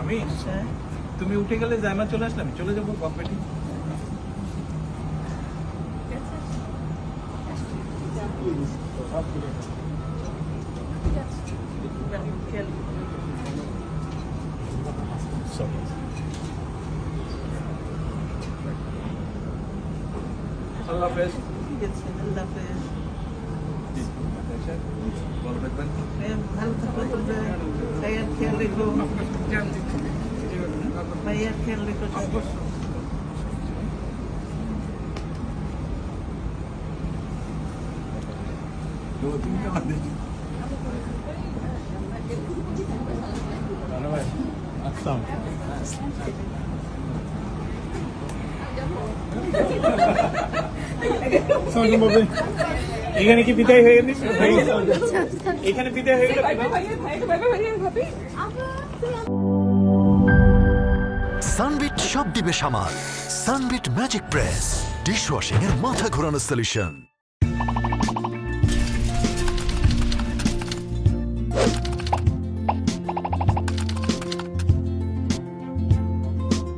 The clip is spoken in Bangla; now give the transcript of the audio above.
আমি? তুমি উঠে গেলে জায়মা চলে আসলাম চলে যাব কপেটি আল্লাহ হাফেজ। ঠিক আছে আল্লাহ হাফেজ ভালো থাকবেন হ্যাঁ, ভালো থাকবে তোমরা ভাইয়ার খেয়াল রেখো ভাইয়ার খেয়াল রেখো এখানে কি বিদায় হয়ে গেলি এখানে বিদায় হয়ে গেল সানবিট সব দিবে সামাল। Sunbit magic press. ডিশওয়াশিং এর মাথা ঘোরানো সলিউশন